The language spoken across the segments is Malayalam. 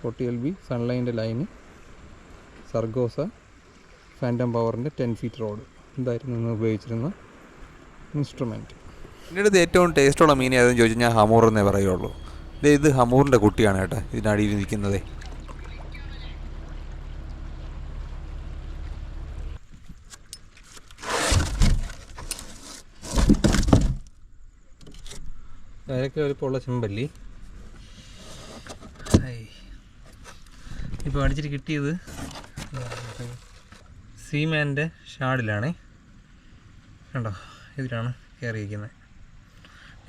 ഫോർട്ടി എൽ ബി സൺലൈന്റെ ലൈന് സർഗോസ ഫാന്റം പവറിന്റെ ടെൻ ഫീറ്റ് റോഡ് ഇതായിരുന്നു ഇന്ന് ഉപയോഗിച്ചിരുന്ന ഇൻസ്ട്രുമെന്റ് എന്റെ അടുത്ത് ഏറ്റവും ടേസ്റ്റുള്ള മീൻ ഏതെന്ന് ചോദിച്ചാൽ ഞാൻ ഹമൂർ എന്നേ പറയുള്ളൂ. ഇത് ഹമൂറിന്റെ കുട്ടിയാണ് കേട്ടോ ഇതിനടിയിൽ നിൽക്കുന്നത് അരക്കിലൊരു പൊള്ള ചെമ്പല്ലി. ഇപ്പോൾ അടിച്ചിട്ട് കിട്ടിയത് സീമാന്റെ ഷാഡിലാണേ. കണ്ടോ? ഇതിലാണ് കയറിയിരിക്കുന്നത്.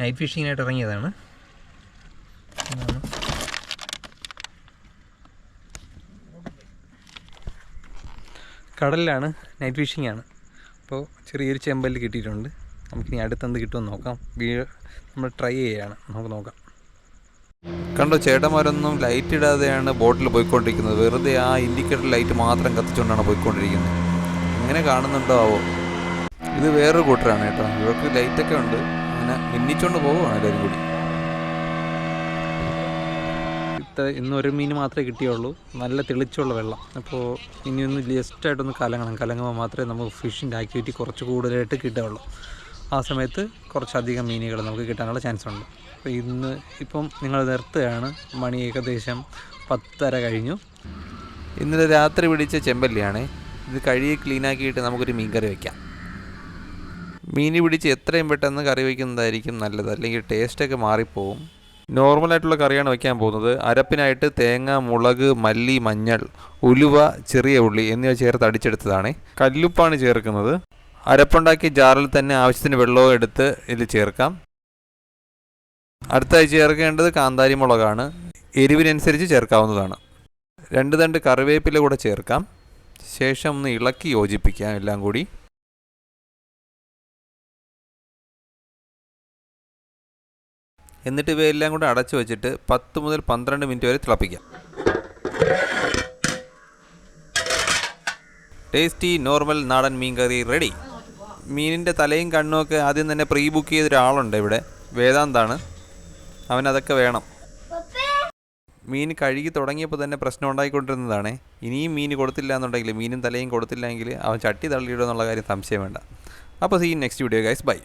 നൈറ്റ് ഫിഷിങ്ങിനായിട്ട് ഇറങ്ങിയതാണ്. കടലിലാണ് നൈറ്റ് ഫിഷിംഗ് ആണ്. അപ്പോൾ ചെറിയൊരു ചെമ്പല്ലി കിട്ടിയിട്ടുണ്ട്. നമുക്കിനി അടുത്തെന്ത് കിട്ടുമെന്ന് നോക്കാം. വീ നമ്മൾ ട്രൈ ചെയ്യുകയാണ് നമുക്ക് നോക്കാം. കണ്ടോ ചേട്ടന്മാരൊന്നും ലൈറ്റ് ഇടാതെയാണ് ബോട്ടിൽ പോയിക്കൊണ്ടിരിക്കുന്നത്. വെറുതെ ആ ഇൻഡിക്കേറ്റർ ലൈറ്റ് മാത്രം കത്തിച്ചുകൊണ്ടാണ് പോയിക്കൊണ്ടിരിക്കുന്നത്. ഇങ്ങനെ കാണുന്നുണ്ടോ ആവോ ഇത് വേറൊരു കൂട്ടരാണ് കേട്ടോ. ഇവർക്ക് ലൈറ്റൊക്കെ ഉണ്ട്. അങ്ങനെ മിന്നിച്ചുകൊണ്ട് പോവുകയാണ് എല്ലാവരും കൂടി. ഇത്ര ഒരു മീൻ മാത്രമേ കിട്ടിയുള്ളൂ. നല്ല തെളിച്ചുള്ള വെള്ളം. അപ്പോൾ ഇനി ഒന്ന് ജസ്റ്റായിട്ടൊന്ന് കലങ്ങണം. കലങ്ങുമ്പോൾ മാത്രമേ നമുക്ക് ഫിഷിന്റെ ആക്ടിവിറ്റി കുറച്ച് കൂടുതലായിട്ട് കിട്ടുകയുള്ളൂ ആ സമയത്ത് കുറച്ചധികം മീനുകൾ നമുക്ക് കിട്ടാനുള്ള ചാൻസ് ഉണ്ട് അപ്പോൾ ഇന്ന് ഇപ്പം നിങ്ങൾ നിർത്തുകയാണ്. മണി ഏകദേശം പത്തര കഴിഞ്ഞു. ഇന്നലെ രാത്രി പിടിച്ച ചെമ്പല്ലിയാണ്. ഇത് കഴുകി ക്ലീനാക്കിയിട്ട് നമുക്കൊരു മീൻ കറി വയ്ക്കാം മീൻ പിടിച്ച് എത്രയും പെട്ടെന്ന് കറി വയ്ക്കുന്നതായിരിക്കും നല്ലത്. അല്ലെങ്കിൽ ടേസ്റ്റൊക്കെ മാറിപ്പോവും. നോർമലായിട്ടുള്ള കറിയാണ് വയ്ക്കാൻ പോകുന്നത്. അരപ്പിനായിട്ട് തേങ്ങ മുളക് മല്ലി മഞ്ഞൾ ഉലുവ ചെറിയ ഉള്ളി എന്നിവ ചേർത്ത് അടിച്ചെടുത്തതാണ്. കല്ലുപ്പാണ് ചേർക്കുന്നത്. അരപ്പുണ്ടാക്കിയ ജാറിൽ തന്നെ ആവശ്യത്തിന് വെള്ളവും എടുത്ത് ഇതിൽ ചേർക്കാം. അടുത്തായി ചേർക്കേണ്ടത് കാന്താരി മുളകാണ്. എരിവിനനുസരിച്ച് ചേർക്കാവുന്നതാണ്. രണ്ട് തണ്ട് കറിവേപ്പില കൂടെ ചേർക്കാം. ശേഷം ഒന്ന് ഇളക്കി യോജിപ്പിക്കാം എല്ലാം കൂടി. എന്നിട്ട് ഇവയെല്ലാം കൂടെ അടച്ചു വെച്ചിട്ട് പത്ത് മുതൽ പന്ത്രണ്ട് മിനിറ്റ് വരെ തിളപ്പിക്കാം. ടേസ്റ്റി നോർമൽ നാടൻ മീൻ കറി റെഡി. മീനിന്റെ തലയും കണ്ണുമൊക്കെ ആദ്യം തന്നെ പ്രീ ബുക്ക് ചെയ്ത ഒരാളുണ്ട് ഇവിടെ. വേദാന്താണ്. അവനതൊക്കെ വേണം. മീൻ കഴുകി തുടങ്ങിയപ്പോൾ തന്നെ പ്രശ്നം ഉണ്ടായിക്കൊണ്ടിരുന്നതാണേ. ഇനിയും മീൻ കൊടുത്തില്ല എന്നുണ്ടെങ്കിൽ മീനും തലയും കൊടുത്തില്ലെങ്കിൽ അവൻ ചട്ടി തള്ളിയിടുക എന്നുള്ള കാര്യം സംശയം വേണ്ട. അപ്പോൾ see next video guys bye